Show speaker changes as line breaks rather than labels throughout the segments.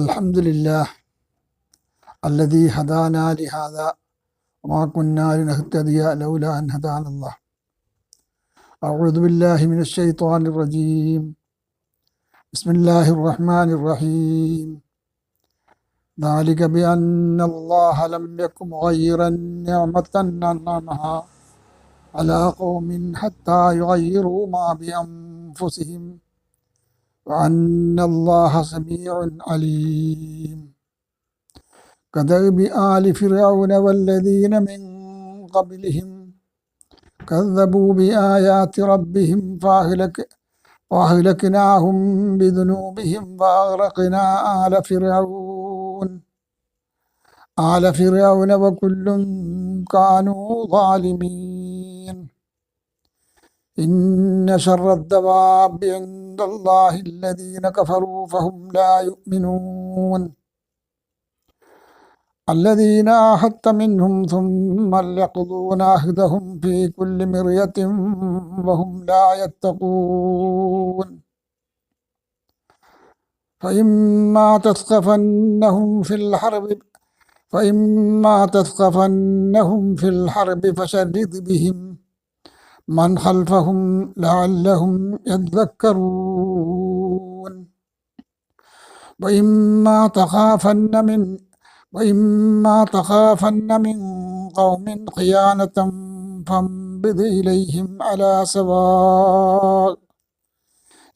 الحمد لله الذي هدانا لهذا وما كنا لنهتدي لولا أن هدانا الله أعوذ بالله من الشيطان الرجيم بسم الله الرحمن الرحيم ذلك بأن الله لم يكن مغيرا نعمة أنعمها على قوم حتى يغيروا ما بأنفسهم وأن الله سميع عليم كدأب آل فرعون والذين من قبلهم كذبوا بآيات ربهم فأهلك وأهلكناهم بذنوبهم وأغرقنا آل فرعون آل فرعون وكل كانوا ظالمين إن شر الدواب عند الله الذين كفروا فهم لا يؤمنون. الذين عاهدت منهم ثم يقضون عهدهم في كل مرية وهم لا يتقون. فإما تثقفنهم في الحرب فإما تثقفنهم في الحرب فشرد بهم من خلفهم لعلهم يذكرون. وإما تخافن من وإما تخافن من قوم خيانة فانبذ إليهم على سواء.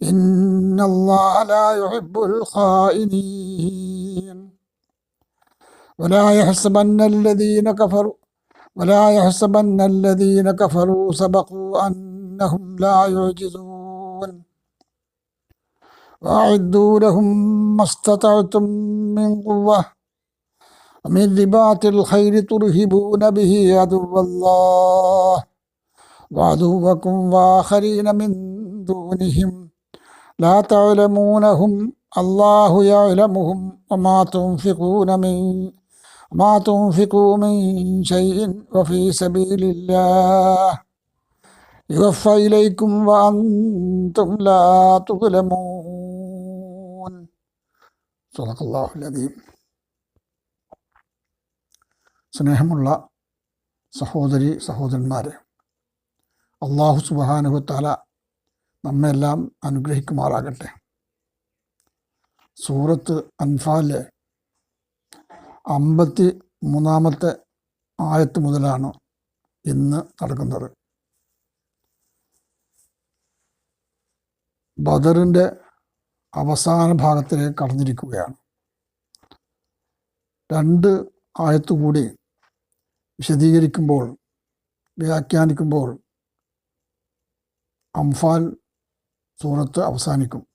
إن الله لا يحب الخائنين. ولا يحسبن الذين كفروا ولا يحسبن الذين كفروا سبقوا أنهم لا يعجزون وأعدوا لهم ما استطعتم من قوة ومن رباط الخير ترهبون به عدو الله وعدوكم وآخرين من دونهم لا تعلمونهم الله يعلمهم وما تنفقون من ما تنفقوا من شيء وفي سبيل الله يوفى إليكم وأنتم لا تظلمون صدق الله العظيم സ്നേഹമുള്ള സഹോദരി സഹോദരന്മാരെ അള്ളാഹു സുബാനുഹത്താല നമ്മെല്ലാം അനുഗ്രഹിക്കുമാറാകട്ടെ സൂറത്ത് അൻഫാലിലെ അമ്പത്തി മൂന്നാമത്തെ ആയത്ത് മുതലാണ് ഇന്ന് നടക്കുന്നത്. ബദറിന്റെ അവസാന ഭാഗത്തിലേക്ക് കടന്നിരിക്കുകയാണ്. രണ്ട് ആയത്ത് കൂടി വിശദീകരിക്കുമ്പോൾ വ്യാഖ്യാനിക്കുമ്പോൾ അംഫാൽ സൂറത്ത് അവസാനിക്കും.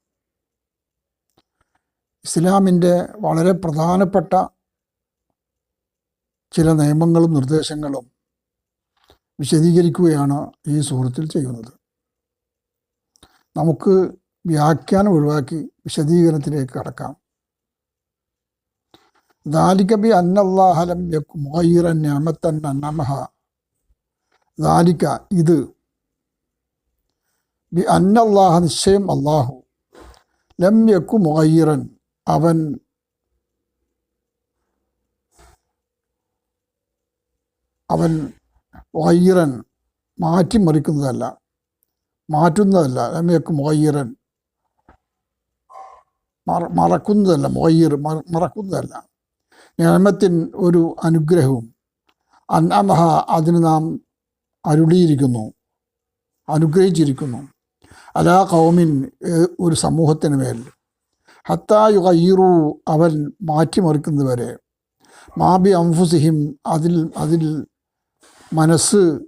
ഇസ്ലാമിന്റെ വളരെ പ്രധാനപ്പെട്ട ചില നിയമങ്ങളും നിർദ്ദേശങ്ങളും വിശദീകരിക്കുകയാണ് ഈ സുഹൃത്തിൽ ചെയ്യുന്നത്. നമുക്ക് വ്യാഖ്യാനം ഒഴിവാക്കി വിശദീകരണത്തിലേക്ക് കടക്കാം. ദാലിക്കബി അന്നല്ലാഹലം യക്കുറൻ നമത്തൻ അന്നമഹ. ദാലിക്ക ഇത് ബി അന്നല്ലാഹ നിശ്ചയം അള്ളാഹു ലം യക്കു മുഹൈറൻ അവൻ അവൻ വൈറൻ മാറ്റിമറിക്കുന്നതല്ല മാറ്റുന്നതല്ല. രമയക്കും വൈറൻ മറ മറക്കുന്നതല്ല മറ മറക്കുന്നതല്ല. നിയമത്തിൻ ഒരു അനുഗ്രഹവും അന്നമഹ അതിന് നാം അരുളിയിരിക്കുന്നു അനുഗ്രഹിച്ചിരിക്കുന്നു. അലാ കൗമിൻ ഒരു സമൂഹത്തിന് മേൽ. ഹത്തായു കയ്യറു അവൻ മാറ്റിമറിക്കുന്നവരെ മാബി അംഫുസിഹിം അതിൽ അതിൽ മനസ്സ്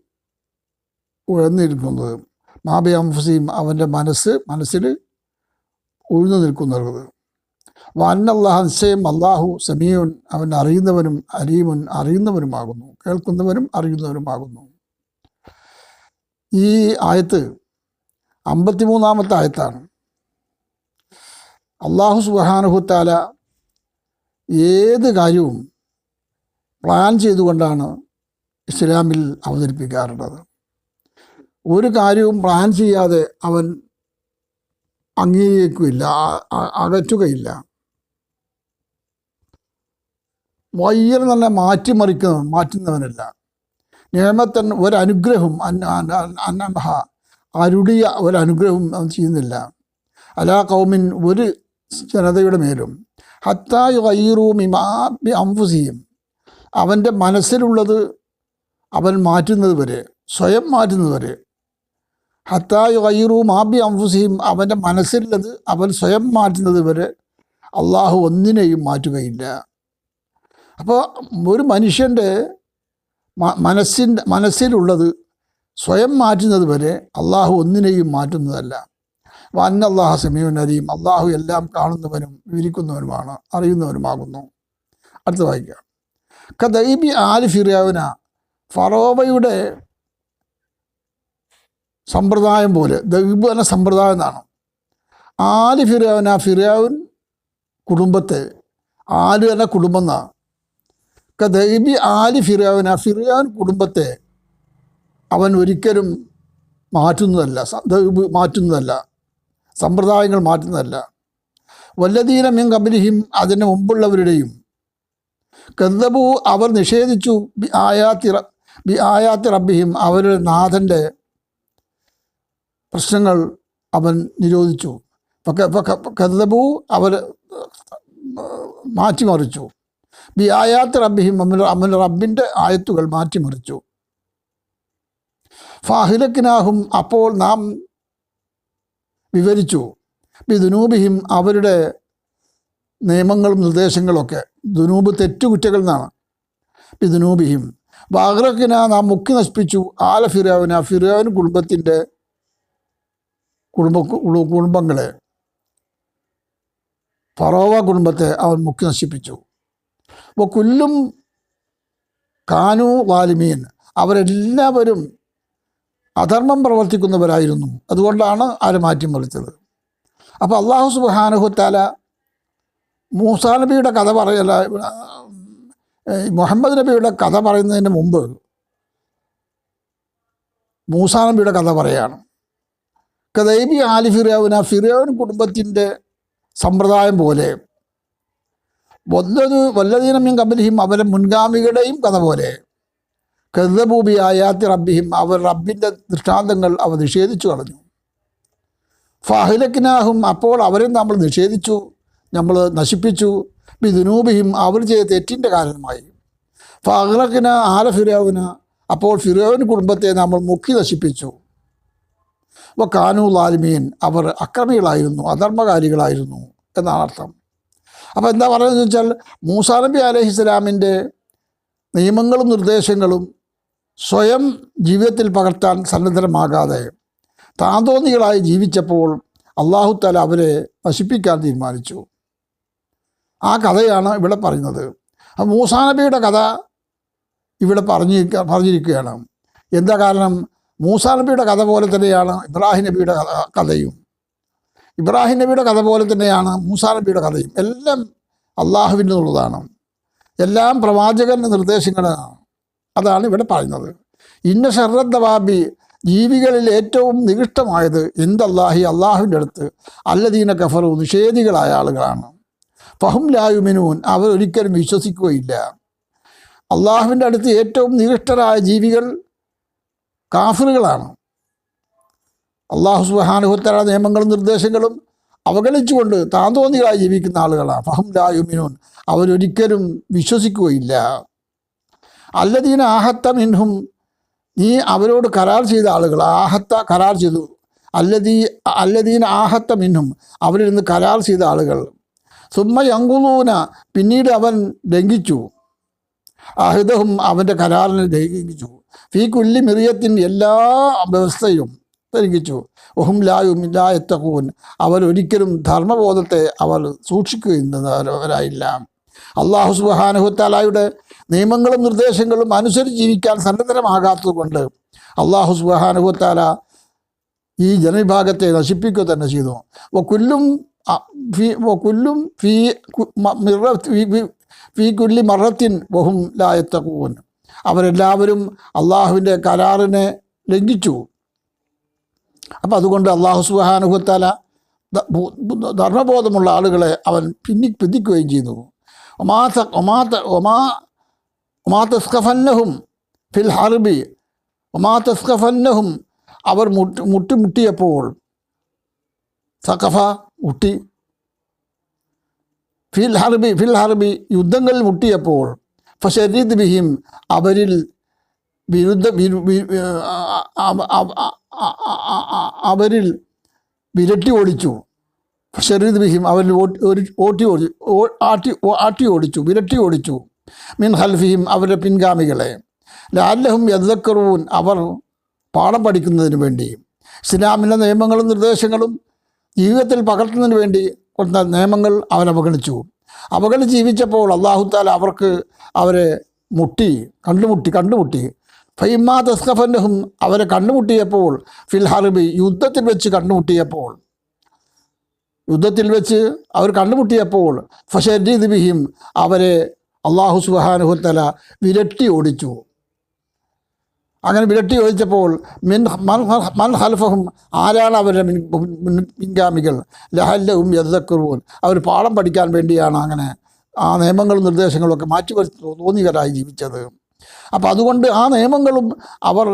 ഉഴന്നിരിക്കുന്നത് മാബി അംഫുസിഹിം അവന്റെ മനസ്സ് മനസ്സിൽ ഉഴുന്നു നിൽക്കുന്നത് വന്നല്ലാഹ് നിശ്ചയം അള്ളാഹു സമീഉൻ അവൻ അറിയുന്നവനും അലീമുൻ അറിയുന്നവനുമാകുന്നു. കേൾക്കുന്നവനും അറിയുന്നവനുമാകുന്നു. ഈ ആയത്ത് അമ്പത്തിമൂന്നാമത്തെ ആയത്താണ്. അള്ളാഹു സുബാനുഹുത്താല ഏത് കാര്യവും പ്ലാൻ ചെയ്തുകൊണ്ടാണ് ഇസ്ലാമിൽ അവതരിപ്പിക്കാറുള്ളത്. ഒരു കാര്യവും പ്ലാൻ ചെയ്യാതെ അവൻ അംഗീകരിക്കുകയില്ല അകറ്റുകയില്ല. വയ്യർ തന്നെ മാറ്റിമറിക്കുന്ന മാറ്റുന്നവനല്ല. നിയമത്തൻ ഒരനുഗ്രഹം അന്നമഹ അരുടിയ ഒരനുഗ്രഹം അവൻ ചെയ്യുന്നില്ല. അലാ കൗമിൻ ഒരു ജനതയുടെ മേലും. ഹത്തായു വയ്യറൂമി മാ അംഫുസിയും അവന്റെ മനസ്സിലുള്ളത് അവൻ മാറ്റുന്നത് വരെ സ്വയം മാറ്റുന്നത് വരെ. ഹത്തായു കയ്യറൂ മാബി അംഫുസിയും അവന്റെ മനസ്സിലുള്ളത് അവൻ സ്വയം മാറ്റുന്നത് വരെ അള്ളാഹു ഒന്നിനെയും മാറ്റുകയില്ല. അപ്പോൾ ഒരു മനുഷ്യന്റെ മനസ്സിന്റെ മനസ്സിലുള്ളത് സ്വയം മാറ്റുന്നത് വരെ അള്ളാഹു ഒന്നിനെയും മാറ്റുന്നതല്ല. വന്ന അള്ളാഹു സമീവൻ അലിയും അള്ളാഹു എല്ലാം കാണുന്നവനും വിവരിക്കുന്നവനുമാണ് അറിയുന്നവനുമാകുന്നു. അടുത്ത വായിക്കാം. കദൈബി ആൽ ഫിറിയാവിന ഫറോവയുടെ സമ്പ്രദായം പോലെ ദൈബ് എന്ന സമ്പ്രദായം എന്നാണ്. ആൽ ഫിറിയാവിന ഫിറിയാവിൻ കുടുംബത്തെ ആൽ എന്ന കുടുംബം എന്നാണ്. കദൈബി ആൽ ഫിറിയാവിന ഫിറിയാവിൻ കുടുംബത്തെ അവൻ ഒരിക്കലും മാറ്റുന്നതല്ല ദൈബ് മാറ്റുന്നതല്ല സമ്പ്രദായങ്ങൾ മാറ്റുന്നതല്ല. വല്ലതീന മിൻ കബലിഹിം അതിന് മുമ്പുള്ളവരുടെയും കന്തബു അവർ നിഷേധിച്ചു ആയാ ആയാത്തി റ- ബി ആയാത്തി റബ്ബിഹിം അവരുടെ നാഥന്റെ പ്രശ്നങ്ങൾ അവൻ നിരോധിച്ചു. കന്തബു അവർ മാറ്റിമറിച്ചു. ബി ആയാത്തി റബ്ബിഹിം അമ്മ അമ്മ റബ്ബിന്റെ ആയത്തുകൾ മാറ്റിമറിച്ചു. ഫാഹിലക്കിനാഹും അപ്പോൾ നാം വിവരിച്ചു. ബി ദുനൂബിഹിം അവരുടെ നിയമങ്ങളും നിർദ്ദേശങ്ങളൊക്കെ ദുനൂബ് തെറ്റുകുറ്റകൾ എന്നാണ്. ബിദുനൂബിഹിം വാഗ്രക്കിന നാം മുക്കി നശിപ്പിച്ചു. ആല ഫിറാവിന ഫിറാവിൻ കുടുംബത്തിന്റെ കുടുംബ കുടുംബങ്ങളെ. ഫറോവ കുടുംബത്തെ അവൻ മുക്കി നശിപ്പിച്ചു. അപ്പോൾ കുല്ലും കാനു വാലിമീൻ അവരെല്ലാവരും അധർമ്മം പ്രവർത്തിക്കുന്നവരായിരുന്നു. അതുകൊണ്ടാണ് ആരെ മാറ്റി മറിച്ചത്. അപ്പോൾ അള്ളാഹു സുബാനുഹുത്താല മൂസാനബിയുടെ കഥ പറയല്ല ഏഹ് മുഹമ്മദ് നബിയുടെ കഥ പറയുന്നതിന് മുമ്പ് മൂസാ നബിയുടെ കഥ പറയുകയാണ് കദൈബി ആലി ഫിറിയാവുന ഫിറിയാവൻ കുടുംബത്തിന്റെ സമ്പ്രദായം പോലെ വല്ലത് വല്ലതീനമ്യം കബലിഹിം അവരെ മുൻഗാമികളുടെയും കഥ പോലെ കരുതഭൂപി ആയാത്തി റബ്ബിഹിം അവർ റബ്ബിന്റെ ദൃഷ്ടാന്തങ്ങൾ അവർ നിഷേധിച്ചു കളഞ്ഞു. ഫാഹിലക്കിനാഹും അപ്പോൾ അവരെ നമ്മൾ നിഷേധിച്ചു നമ്മൾ നശിപ്പിച്ചു ബിദുനൂബിഹിം അവർ ചെയ്ത തെറ്റിന്റെ കാരണമായി. ഫഹ്ലക്കിന് ആല ഫിറോവിന് അപ്പോൾ ഫിറോവിൻ കുടുംബത്തെ നമ്മൾ മുക്കി നശിപ്പിച്ചു. അപ്പോൾ കാനു ലാലിമീൻ അവർ അക്രമികളായിരുന്നു അധർമ്മകാരികളായിരുന്നു എന്നാണ് അർത്ഥം. അപ്പോൾ എന്താ പറയുന്നത് വെച്ചാൽ മൂസാ നബി അലൈഹി സ്വലാമിന്റെ നിയമങ്ങളും നിർദ്ദേശങ്ങളും സ്വയം ജീവിതത്തിൽ പകർത്താൻ സന്നദ്ധരമാകാതെ താന്തോന്നികളായി ജീവിച്ചപ്പോൾ അള്ളാഹുത്താല അവരെ നശിപ്പിക്കാൻ തീരുമാനിച്ചു. ആ കഥയാണ് ഇവിടെ പറയുന്നത്. ആ മൂസാ നബിയുടെ കഥ ഇവിടെ പറഞ്ഞി പറഞ്ഞിരിക്കുകയാണ്. എന്താ കാരണം? മൂസാ നബിയുടെ കഥ പോലെ തന്നെയാണ് ഇബ്രാഹിം നബിയുടെ കഥ കഥയും. ഇബ്രാഹിം നബിയുടെ കഥ പോലെ തന്നെയാണ് മൂസാ നബിയുടെ കഥയും. എല്ലാം അള്ളാഹുവിന്റെ ഉള്ളതാണ്. എല്ലാം പ്രവാചകന്റെ നിർദ്ദേശങ്ങളാണ്. അതാണ് ഇവിടെ പറയുന്നത്. ഇന്ന ഷർറദ്ദവാബി ജീവികളിൽ ഏറ്റവും നികൃഷ്ടമായത് എന്തല്ലാഹി അള്ളാഹുവിന്റെ അടുത്ത്. അല്ലദീന കഫറു നിഷേധികളായ ആളുകളാണ്. ഫഹും ലായുമിനൂൻ അവർ ഒരിക്കലും വിശ്വസിക്കുകയില്ല. അള്ളാഹുവിന്റെ അടുത്ത് ഏറ്റവും നികൃഷ്ടരായ ജീവികൾ കാഫറുകളാണ്. അള്ളാഹു സുബാനുഹത്തര നിയമങ്ങളും നിർദ്ദേശങ്ങളും അവഗണിച്ചുകൊണ്ട് താന്തോന്നികളായി ജീവിക്കുന്ന ആളുകളാണ്. ഫഹം ലായുമിനൂൻ അവരൊരിക്കലും വിശ്വസിക്കുകയില്ല. അല്ലദീന ആഹത്ത മിൻഹും. നീ അവരോട് കരാർ ചെയ്ത ആളുകൾ. ആഹത്ത കരാർ ചെയ്തു. അല്ലദീ അല്ലദീന ആഹത്ത മിൻഹും. അവരിൽ നിന്ന് കരാർ ചെയ്ത ആളുകൾ. സുമ്മ യങ്കുലൂന. പിന്നീട് അവൻ ലംഘിച്ചു. അഹിതവും അവന്റെ കരാറിനെ ലംഘിച്ചു. ഫീ കുല്ലി മിറിയത്തിൻ എല്ലാ വ്യവസ്ഥയും ലംഘിച്ചു. ഒഹും ലായും ലായത്തകൂൻ അവരൊരിക്കലും ധർമ്മബോധത്തെ അവർ സൂക്ഷിക്കുന്നവരായില്ല അള്ളാഹു സുബാനുഹത്താലായുടെ നിയമങ്ങളും നിർദ്ദേശങ്ങളും അനുസരിച്ച് ജീവിക്കാൻ സന്നദ്ധമാകാത്തതുകൊണ്ട് അള്ളാഹു സുബാനുഹത്താല ഈ ജനവിഭാഗത്തെ നശിപ്പിക്കുക തന്നെ ചെയ്തു. കുല്ലും കുല്ലും ഫീ മിറ- ഫീ- കുല്ലി മറത്തിൻ ബഹും ലായത്തകൂൻ അവരെല്ലാവരും അള്ളാഹുവിന്റെ കരാറിനെ ലംഘിച്ചു. അപ്പം അതുകൊണ്ട് അള്ളാഹു സുബാനുഹത്താല ധർമ്മബോധമുള്ള ആളുകളെ അവൻ പിന്നി പിന്തിക്കുകയും ചെയ്യുന്നു ഒമാത്ത ഒമാത്ത ഒമാ ത- ഒമാ ഒമാ തസ്കഫന്നഹും ഫിൽ ഹർബി ഒമാത്തസ്കഫന്നഹും അവർ മുട്ടി മുട്ടിമുട്ടിയപ്പോൾ സഖഫ മുട്ടി ഫിൽ ഹർബി ഫിൽ ഹർബി യുദ്ധങ്ങളിൽ മുട്ടിയപ്പോൾ ഫഷരീദ് ബിഹിം അവരിൽ വിരുദ്ധ അവരിൽ വിരട്ടി ഓടിച്ചു. ഫഷരീദ് ബിഹിം അവരിൽ ഓട്ടി ഓടി ആട്ടി ആട്ടി ഓടിച്ചു വിരട്ടി ഓടിച്ചു. മിൻ ഹൽഫിഹിം അവരുടെ പിൻഗാമികളെ. ലാല്ലഹും യദ്ക്കറൂൻ അവർ പാഠം പഠിക്കുന്നതിന് വേണ്ടി. ഇസ്ലാമിന്റെ നിയമങ്ങളും നിർദ്ദേശങ്ങളും ജീവിതത്തിൽ പകർത്തുന്നതിന് വേണ്ടി കൊടുത്ത നിയമങ്ങൾ അവരവഗണിച്ചു അവഗണിച്ചു. ജീവിച്ചപ്പോൾ അള്ളാഹുത്താല അവർക്ക് അവരെ മുട്ടി കണ്ടുമുട്ടി കണ്ടുമുട്ടി. ഫൈമാ തസ്കഫന്നഹും അവരെ കണ്ടുമുട്ടിയപ്പോൾ ഫിൽ ഹർബി യുദ്ധത്തിൽ വെച്ച് കണ്ടുമുട്ടിയപ്പോൾ. യുദ്ധത്തിൽ വെച്ച് അവർ കണ്ടുമുട്ടിയപ്പോൾ ഫഷരീദ് ബിഹിം അവരെ അള്ളാഹു സുബാനുഹുത്തല വിരട്ടി ഓടിച്ചു. അങ്ങനെ വിരട്ടി ചോദിച്ചപ്പോൾ മിൻ മൻ ഹൽഫഹും ആരാണ് അവരുടെ പിൻഗാമികൾ ലഹല്ലവും യദ്ക്കറുവും അവർ പാഠം പഠിക്കാൻ വേണ്ടിയാണ് അങ്ങനെ ആ നിയമങ്ങളും നിർദ്ദേശങ്ങളും ഒക്കെ മാറ്റി തോന്നിയവരായി ജീവിച്ചത്. അപ്പോൾ അതുകൊണ്ട് ആ നിയമങ്ങളും അവർ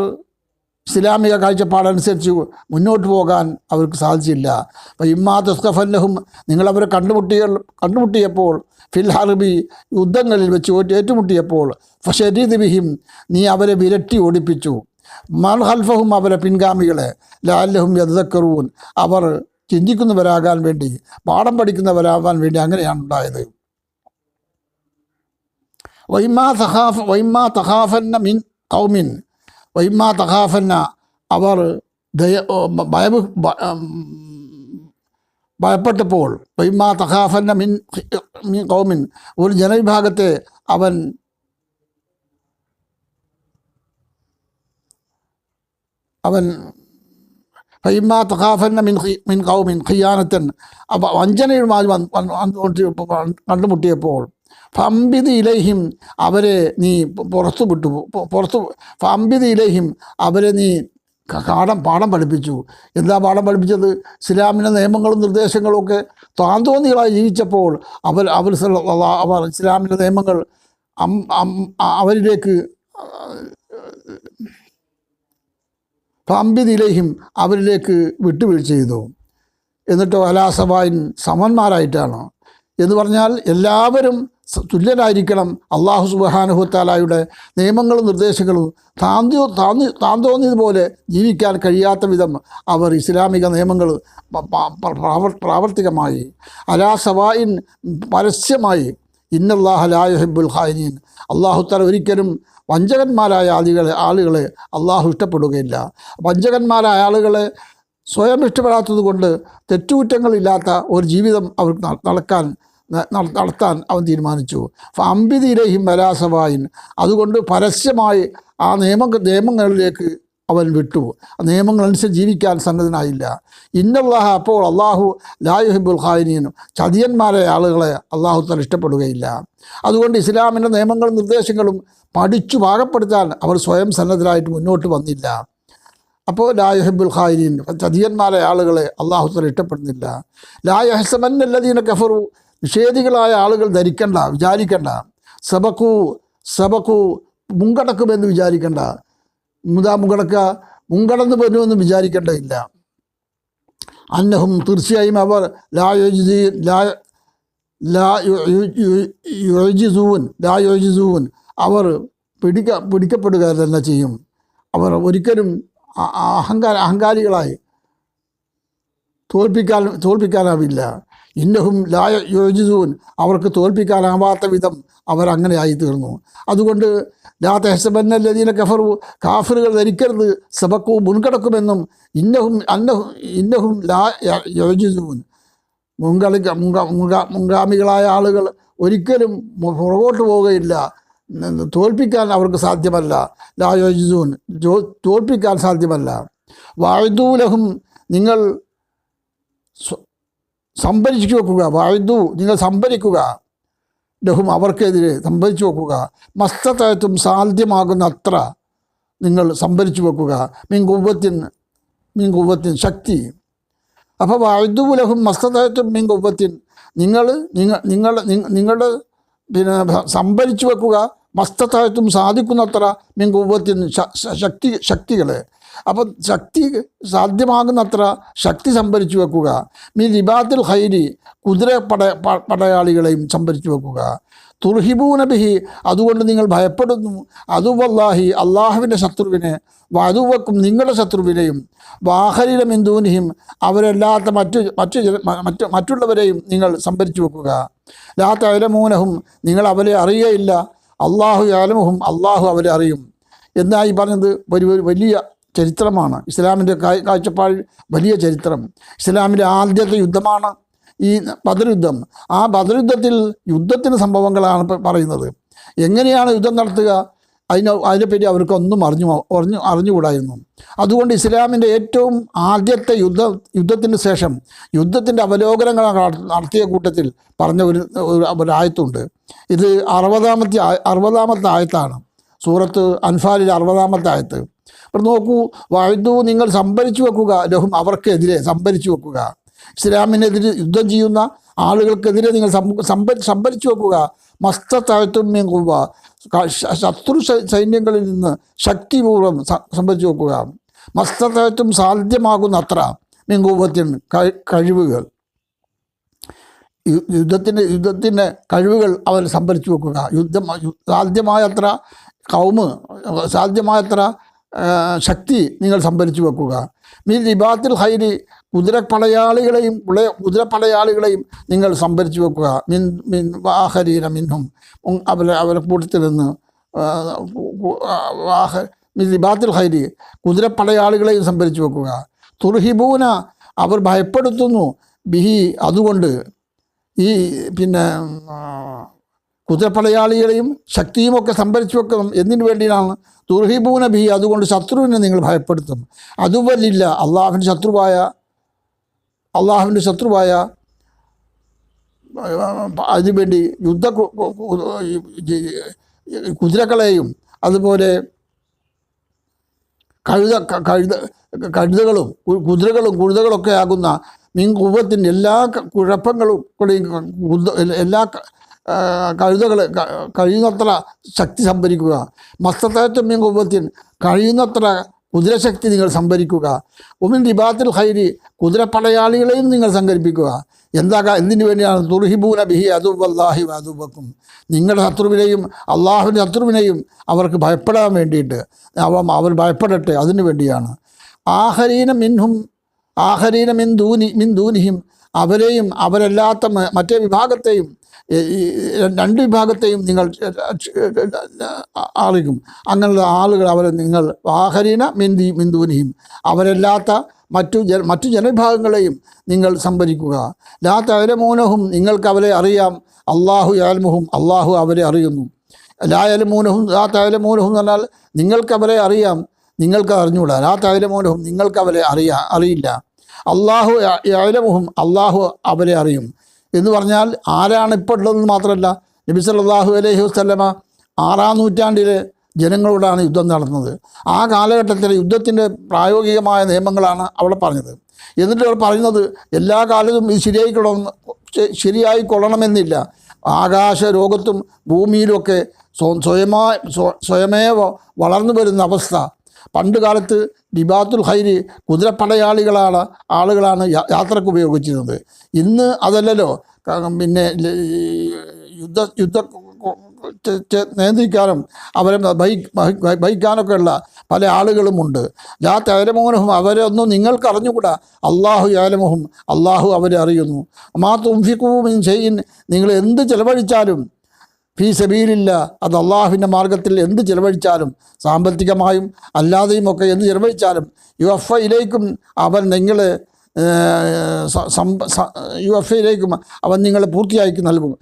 ഇസ്ലാമിക കാഴ്ചപ്പാടനുസരിച്ച് മുന്നോട്ട് പോകാൻ അവർക്ക് സാധിച്ചില്ല. അപ്പോൾ ഇമ്മാ തസ്കഫല്ലഹും നിങ്ങളവരെ കണ്ടുമുട്ടിയ കണ്ടുമുട്ടിയപ്പോൾ ഫിൽ ഹർബി യുദ്ധങ്ങളിൽ വെച്ച് ഏറ്റുമുട്ടിയപ്പോൾ ഫഷരീദ് ബിഹിം നീ അവരെ വിരട്ടി ഓടിപ്പിച്ചു. മൽ ഹൽഫഹും അവരെ പിൻഗാമികളെ ലാലഹും യദക്കറൂൻ അവർ ചിന്തിക്കുന്നവരാകാൻ വേണ്ടി പാഠം പഠിക്കുന്നവരാകാൻ വേണ്ടി അങ്ങനെയാണ് ഉണ്ടായത്. വൈമാ തഹാഫ് വൈമാ തഹാഫന്ന മിൻ കൗമിൻ വൈമാ തഹാഫന്ന അവർ ഭയ ഭയപ്പെട്ടപ്പോൾ വൈമാ തഹാഫന്ന മിൻ മിൻ കൗമിൻ ഒരു ജനവിഭാഗത്തെ അവൻ അവൻ ഫൈമാ തഹാഫന്ന മിൻ മിൻ കൗമിൻ ഖിയാനത്തൻ. അപ്പോൾ വഞ്ചനയുമായി കണ്ടുമുട്ടിയപ്പോൾ ഫംബിത് ഇലഹിം അവരെ നീ പുറത്തു വിട്ടു പുറത്തു ഫംബിത് ഇലഹിം അവരെ നീ ക- പാഠം പാഠം പഠിപ്പിച്ചു. എന്താ പാഠം പഠിപ്പിച്ചത്? ഇസ്ലാമിന്റെ നിയമങ്ങളും നിർദ്ദേശങ്ങളും ഒക്കെ താന്തോന്നികളായി ജീവിച്ചപ്പോൾ അവർ അവർ അവർ ഇസ്ലാമിന്റെ നിയമങ്ങൾ അവരിലേക്ക് ഫാമ്പിതിലേഹിം അവരിലേക്ക് വിട്ടുവീഴ്ച ചെയ്തു. എന്നിട്ടോ അലാസബായിൻ സമന്മാരായിട്ടാണ്. എന്ന് പറഞ്ഞാൽ എല്ലാവരും തുല്യരായിരിക്കണം അള്ളാഹു സുബാനുഹത്താലായുടെ നിയമങ്ങളും നിർദ്ദേശങ്ങളും താന്തി താന്തി താന്തോന്നിയതുപോലെ ജീവിക്കാൻ കഴിയാത്ത വിധം അവർ ഇസ്ലാമിക നിയമങ്ങൾ പ്രാവർത്തികമായി അലാ അലാസബായിൻ പരസ്യമായി ഇന്നല്ലാഹ ഹൈനീൻ ഖായിനീൻ. അള്ളാഹുത്തല ഒരിക്കലും വഞ്ചകന്മാരായ ആളുകളെ ആളുകളെ അള്ളാഹു ഇഷ്ടപ്പെടുകയില്ല. വഞ്ചകന്മാരായ ആളുകളെ സ്വയം ഇഷ്ടപ്പെടാത്തത് കൊണ്ട് തെറ്റുകുറ്റങ്ങളില്ലാത്ത ഒരു ജീവിതം അവർക്ക് നടക്കാൻ നടത്താൻ അവൻ തീരുമാനിച്ചു. അമ്പിതിയിലേയും വരാസവായിൻ അതുകൊണ്ട് പരസ്യമായി ആ നിയമ നിയമങ്ങളിലേക്ക് അവൻ വിട്ടു. ആ നിയമങ്ങളനുസരിച്ച് ജീവിക്കാൻ സന്നദ്ധനായില്ല ഇന്നല്ലാഹ അപ്പോൾ അള്ളാഹു ലായുഹിബുൽ ഖായിനീനും ചതിയന്മാരെ ആളുകളെ അള്ളാഹു തന്നെ ഇഷ്ടപ്പെടുകയില്ല. അതുകൊണ്ട് ഇസ്ലാമിന്റെ നിയമങ്ങളും നിർദ്ദേശങ്ങളും പഠിച്ചു പാകപ്പെടുത്താൻ അവർ സ്വയം സന്നദ്ധരായിട്ട് മുന്നോട്ട് വന്നില്ല. അപ്പോൾ ലായഹബുൽ ഖായിരീൻ ചതിയന്മാരെ ആളുകളെ അള്ളാഹു തന്നെ ഇഷ്ടപ്പെടുന്നില്ല. ലായഹസമന്നല്ലതീന കഫറു. നിഷേധികളായ ആളുകൾ ധരിക്കണ്ട വിചാരിക്കണ്ട. സബക്കു സബക്കു മുങ്കടക്കുമെന്ന് വിചാരിക്കണ്ട. മുതാ മുങ്കടക്ക മുങ്കടന്ന് വരുമെന്ന് വിചാരിക്കേണ്ടതില്ല. അന്നഹും തീർച്ചയായും അവർ ലാ യോജി ലാ ലാ യോജിസൂൻ ലാ യോജിസൂൻ അവർ പിടിക്ക പിടിക്കപ്പെടുക തന്നെ ചെയ്യും. അവർ ഒരിക്കലും അഹങ്കാര അഹങ്കാരികളായി തോൽപ്പിക്കാൻ തോൽപ്പിക്കാനാവില്ല. ഇന്നഹും ലായ യോജിതൂൻ അവർക്ക് തോൽപ്പിക്കാനാവാത്ത വിധം അവർ അങ്ങനെ ആയി തീർന്നു അതുകൊണ്ട് ലാ തെഹസബന്ന കഫറു. കാഫറുകൾ ധരിക്കരുത്. സബക്കു മുൻകടക്കുമെന്നും ഇന്നഹും അന്നഹും ഇന്നഹും ലാ യോജിതൂൻ മുൻകളി മുൻക മുൻക മുൻഗാമികളായ ആളുകൾ ഒരിക്കലും പുറകോട്ട് പോവുകയില്ല. തോൽപ്പിക്കാൻ അവർക്ക് സാധ്യമല്ല. ലാ യോജിതൂൻ തോൽപ്പിക്കാൻ സാധ്യമല്ല. വായുദൂലഹും നിങ്ങൾ സംഭരിച്ചു വെക്കുക വായുദു നിങ്ങൾ സംഭരിക്കുക. ലഹും അവർക്കെതിരെ സംഭരിച്ചു വെക്കുക. മസ്തത്തും സാധ്യമാകുന്ന അത്ര നിങ്ങൾ സംഭരിച്ചു വെക്കുക. മിങ്കുവത്തിൻ മിങ്കുവത്തിൻ ശക്തി. അപ്പോൾ വായുദു ലഹും മസ്തത്തും മിങ്കുവത്തിൻ നിങ്ങൾ നിങ്ങൾ നിങ്ങൾ നിങ്ങളുടെ പിന്നെ സംഭരിച്ചു വെക്കുക മസ്തത്തായത്തും സാധിക്കുന്നത്ര മിങ്കുവത്തിൻ ശക്തി ശക്തികളെ. അപ്പം ശക്തി സാധ്യമാകുന്നത്ര ശക്തി സംഭരിച്ചു വെക്കുക. മീ ലിബാത്തിൽ ഹൈരി കുതിര പട പടയാളികളെയും സംഭരിച്ചു വെക്കുക. തുർഹിബൂനബിഹി അതുകൊണ്ട് നിങ്ങൾ ഭയപ്പെടുന്നു. അതുവല്ലാഹി അള്ളാഹുവിന്റെ ശത്രുവിനെ വധുവക്കും നിങ്ങളുടെ ശത്രുവിനെയും വാഹരിലം മിന്ദൂനിയും അവരല്ലാത്ത മറ്റു മറ്റു മറ്റു മറ്റുള്ളവരെയും നിങ്ങൾ സംഭരിച്ചു വെക്കുക. ലാത്ത അലമൂനഹും നിങ്ങൾ അവരെ അറിയയില്ല. അള്ളാഹു അലമുഹും അള്ളാഹു അവരെ അറിയും. എന്നായി പറഞ്ഞത് ഒരു വലിയ ചരിത്രമാണ്. ഇസ്ലാമിന്റെ കാഴ്ചപ്പാടിൽ വലിയ ചരിത്രം. ഇസ്ലാമിന്റെ ആദ്യത്തെ യുദ്ധമാണ് ഈ ബദർ യുദ്ധം ആ ബദർ യുദ്ധത്തിൽ യുദ്ധത്തിന് സംഭവങ്ങളാണ് പറയുന്നത്. എങ്ങനെയാണ് യുദ്ധം നടത്തുക? അതിന് അതിനെപ്പറ്റി അവർക്കൊന്നും അറിഞ്ഞു അറിഞ്ഞു അറിഞ്ഞുകൂടായിരുന്നു. അതുകൊണ്ട് ഇസ്ലാമിന്റെ ഏറ്റവും ആദ്യത്തെ യുദ്ധ യുദ്ധത്തിന് ശേഷം യുദ്ധത്തിന്റെ അവലോകനങ്ങൾ നടത്തിയ കൂട്ടത്തിൽ പറഞ്ഞ ഒരു ഒരു ആയത്തുണ്ട്. ഇത് അറുപതാമത്തെ അറുപതാമത്തെ ആയത്താണ്. സൂറത്ത് അൻഫാലിൽ അറുപതാമത്തെ ആയത്ത്. അപ്പം നോക്കൂ വായുദു നിങ്ങൾ സംഭരിച്ചു വെക്കുക ലഹും അവർക്കെതിരെ സംഭരിച്ചു വെക്കുക. ഇസ്ലാമിനെതിരെ യുദ്ധം ചെയ്യുന്ന ആളുകൾക്കെതിരെ നിങ്ങൾ സംഭരിച്ചു വെക്കുക. മസ്തത്താഴ്ത്തും കുവ. ശത്രു സൈന്യങ്ങളിൽ നിന്ന് ശക്തിപൂർവം സംഭരിച്ചു വെക്കുക. മസ്തത്താഴ്ത്തും സാധ്യമാകുന്ന അത്ര മിങ്കൂപത്തിന് കഴിവുകൾ. യുദ്ധത്തിന്റെ യുദ്ധത്തിന്റെ കഴിവുകൾ അവർ സംഭരിച്ചു വെക്കുക. യുദ്ധം സാധ്യമായത്ര കൗമ് സാധ്യമായത്ര ശക്തി നിങ്ങൾ സംഭരിച്ചു വെക്കുക. മീൻ റിബാത്തിൽ ഹൈരി കുതിരപ്പടയാളികളെയും ഉള കുതിരപ്പടയാളികളെയും നിങ്ങൾ സംഭരിച്ചു വെക്കുക. മിൻ മിൻ വാഹരീര മിന്നും അവരെ അവരെ കൂട്ടത്തിൽ നിന്ന് വാഹ മിൻ റിബാത്തിൽ ഹൈരി കുതിരപ്പടയാളികളെയും സംഭരിച്ചു വെക്കുക. തുർഹിബൂന അവർ ഭയപ്പെടുത്തുന്നു. ബിഹി അതുകൊണ്ട് ഈ പിന്നെ കുതിരപ്പടയാളികളെയും ശക്തിയുമൊക്കെ സംഭരിച്ചു വെക്കണം എന്തിനു വേണ്ടിയാണ് തുർഹിബൂന ബി അതുകൊണ്ട് ശത്രുവിനെ നിങ്ങൾ ഭയപ്പെടുത്തും. അതുവല്ലില്ല അള്ളാഹുവിന്റെ ശത്രുവായ അള്ളാഹുവിന്റെ ശത്രുവായ അതിനുവേണ്ടി യുദ്ധ കുതിരകളെയും അതുപോലെ കഴുത കഴുത കഴുതകളും കുതിരകളും കുഴുതകളൊക്കെ ആകുന്ന മീൻ കൂപത്തിന്റെ എല്ലാ കുഴപ്പങ്ങളും കൂടെയും എല്ലാ കഴുതകൾ കഴിയുന്നത്ര ശക്തി സംഭരിക്കുക. മസ്തത്തേറ്റം മീൻ കൂപത്തിൽ കഴിയുന്നത്ര കുതിരശക്തി നിങ്ങൾ സംഭരിക്കുക. ഉമിൻ റിബാത്തിൽ ഹൈരി കുതിരപ്പടയാളികളെയും നിങ്ങൾ സംഘടിപ്പിക്കുക എന്താ എന്തിനു വേണ്ടിയാണ്? തുർഹിബൂന ബിഹി അതുബല്ലാഹി അതുബക്കും നിങ്ങളുടെ ശത്രുവിനെയും അള്ളാഹുവിന്റെ ശത്രുവിനെയും അവർക്ക് ഭയപ്പെടാൻ വേണ്ടിയിട്ട്. അവ അവർ ഭയപ്പെടട്ടെ അതിനു വേണ്ടിയാണ്. ആഹരീന മിൻഹും ആഹരീന മിൻ ദൂനി മിൻ ദൂനിഹിം അവരെയും അവരല്ലാത്ത മറ്റേ വിഭാഗത്തെയും രണ്ട് വിഭാഗത്തെയും നിങ്ങൾ അറിയും അങ്ങനെയുള്ള ആളുകൾ അവരെ നിങ്ങൾ വാഹരീന മിന്തി മിന്ദൂനിയും അവരല്ലാത്ത മറ്റു ജന മറ്റു ജനവിഭാഗങ്ങളെയും നിങ്ങൾ സംഭരിക്കുക. ലാ തൈലമൂനഹും നിങ്ങൾക്ക് അവരെ അറിയാം. അള്ളാഹു യാൽമുഹും അള്ളാഹു അവരെ അറിയുന്നു. ലാ യലമൂനഹും ലാ തൈലമൂനഹും എന്ന് പറഞ്ഞാൽ നിങ്ങൾക്ക് അവരെ അറിയാം. നിങ്ങൾക്ക് അറിഞ്ഞുകൂടാ ലാ തൈലമൂനഹും നിങ്ങൾക്ക് അവരെ അറിയാ അറിയില്ല. അള്ളാഹു യാലമുഹും അള്ളാഹു അവരെ അറിയും. എന്ന് പറഞ്ഞാൽ ആരാണ് ഇപ്പോൾ ഉള്ളതെന്ന് മാത്രമല്ല നബി സല്ലല്ലാഹു അലൈഹി വസ്ലമ ആറാം നൂറ്റാണ്ടിൽ ജനങ്ങളോടാണ് യുദ്ധം നടന്നത് ആ കാലഘട്ടത്തിൽ യുദ്ധത്തിന്റെ പ്രായോഗികമായ നിയമങ്ങളാണ് അവിടെ പറഞ്ഞത്. എന്നിട്ട് അവർ പറയുന്നത് എല്ലാ കാലത്തും ഇത് ശരിയായി കൊള്ളണം ശരിയായി കൊള്ളണമെന്നില്ല ആകാശ രോഗത്തും ഭൂമിയിലുമൊക്കെ സ്വ- സ്വയമായി സ്വ- സ്വയമേവ വളർന്നു വരുന്ന അവസ്ഥ പണ്ട് കാലത്ത് ഡിബാത്തുൽ ഹൈര് കുതിരപ്പടയാളികളാണ് ആളുകളാണ് യാത്രയ്ക്ക് ഉപയോഗിച്ചിരുന്നത്. ഇന്ന് അതല്ലല്ലോ പിന്നെ യുദ്ധ യുദ്ധ നിയന്ത്രിക്കാനും അവരെ ബൈക്ക് ബൈക്കാനൊക്കെ ഉള്ള പല ആളുകളുമുണ്ട് ലാ തൈലമോഹനും അവരൊന്നും നിങ്ങൾക്ക് അറിഞ്ഞുകൂടാ. അള്ളാഹു യാലമുഹും അള്ളാഹു അവരെ അറിയുന്നു. മാ തുംഫിക്കൂമിൻ ചെയ്യിൻ നിങ്ങൾ എന്ത് ചെലവഴിച്ചാലും ഫീ സബീലില്ല. അത് അള്ളാഹുവിന്റെ മാർഗത്തിൽ എന്ത് ചിലവഴിച്ചാലും സാമ്പത്തികമായും അല്ലാതെയും ഒക്കെ എന്ത് ചിലവഴിച്ചാലും യു എഫ് ഐയിലേക്കും അവൻ നിങ്ങൾ യു എഫ് ഐയിലേക്കും അവൻ നിങ്ങളെ പൂർത്തിയാക്കി നൽകും.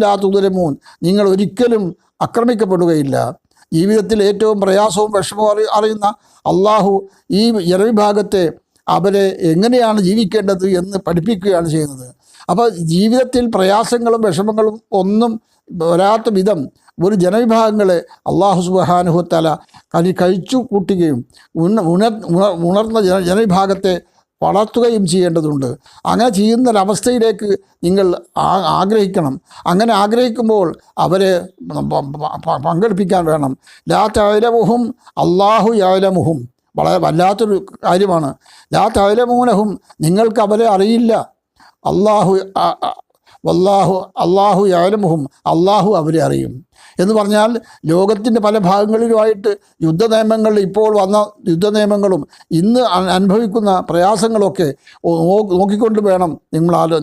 ലാ തുതരമൂൻ നിങ്ങൾ ഒരിക്കലും ആക്രമിക്കപ്പെടുകയില്ല. ജീവിതത്തിൽ ഏറ്റവും പ്രയാസവും വിഷമവും അറി അറിയുന്ന അള്ളാഹു ഈ ജനവിഭാഗത്തെ അവരെ എങ്ങനെയാണ് ജീവിക്കേണ്ടത് എന്ന് പഠിപ്പിക്കുകയാണ് ചെയ്യുന്നത്. അപ്പോൾ ജീവിതത്തിൽ പ്രയാസങ്ങളും വിഷമങ്ങളും ഒന്നും വരാത്ത വിധം ഒരു ജനവിഭാഗങ്ങളെ അള്ളാഹു സുബാനുഹത്തല കനി കഴിച്ചു കൂട്ടുകയും ഉണ ഉണർ ഉണർ- ഉണർന്ന ജന ജനവിഭാഗത്തെ വളർത്തുകയും ചെയ്യേണ്ടതുണ്ട്. അങ്ങനെ ചെയ്യുന്നൊരവസ്ഥയിലേക്ക് നിങ്ങൾ ആഗ്രഹിക്കണം. അങ്ങനെ ആഗ്രഹിക്കുമ്പോൾ അവരെ പങ്കെടുപ്പിക്കാൻ വേണം. ലാ തൈലമുഹും അള്ളാഹു യാലമുഹും വളരെ വല്ലാത്തൊരു കാര്യമാണ്. ലാ തൈലമൂനഹും നിങ്ങൾക്ക് അവരെ അറിയില്ല. അള്ളാഹു വല്ലാഹു അള്ളാഹു യാലമുഹും അള്ളാഹു അവരെ അറിയും. എന്ന് പറഞ്ഞാൽ ലോകത്തിന്റെ പല ഭാഗങ്ങളിലുമായിട്ട് യുദ്ധ നിയമങ്ങൾ ഇപ്പോൾ വന്ന യുദ്ധ നിയമങ്ങളും ഇന്ന് അനുഭവിക്കുന്ന പ്രയാസങ്ങളൊക്കെ നോക്കിക്കൊണ്ട് വേണം നിങ്ങൾ ആലോ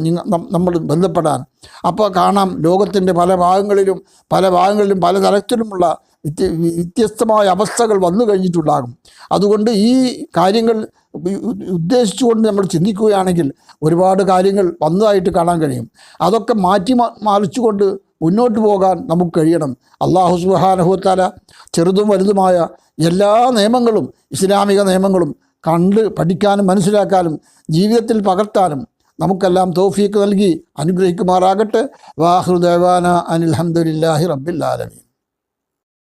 നമ്മൾ ബന്ധപ്പെടാൻ. അപ്പോൾ കാണാം ലോകത്തിന്റെ പല ഭാഗങ്ങളിലും പല ഭാഗങ്ങളിലും പല തരത്തിലുമുള്ള വ്യത്യസ്തമായ അവസ്ഥകൾ വന്നു കഴിഞ്ഞിട്ടുണ്ടാകും. അതുകൊണ്ട് ഈ കാര്യങ്ങൾ ഉദ്ദേശിച്ചുകൊണ്ട് നമ്മൾ ചിന്തിക്കുകയാണെങ്കിൽ ഒരുപാട് കാര്യങ്ങൾ വന്നതായിട്ട് കാണാൻ കഴിയും. അതൊക്കെ മാറ്റി മറിച്ചുകൊണ്ട് മുന്നോട്ട് പോകാൻ നമുക്ക് കഴിയണം. അള്ളാഹു സുബാനഹുത്താല ചെറുതും വലുതുമായ എല്ലാ നിയമങ്ങളും ഇസ്ലാമിക നിയമങ്ങളും കണ്ട് പഠിക്കാനും മനസ്സിലാക്കാനും ജീവിതത്തിൽ പകർത്താനും നമുക്കെല്ലാം തോഫീക്ക് നൽകി അനുഗ്രഹിക്കുമാറാകട്ടെ. വാഹൃദേവാന അനിൽഹമ്മദില്ലാഹി റബ്ബിൽ ആലമീൻ.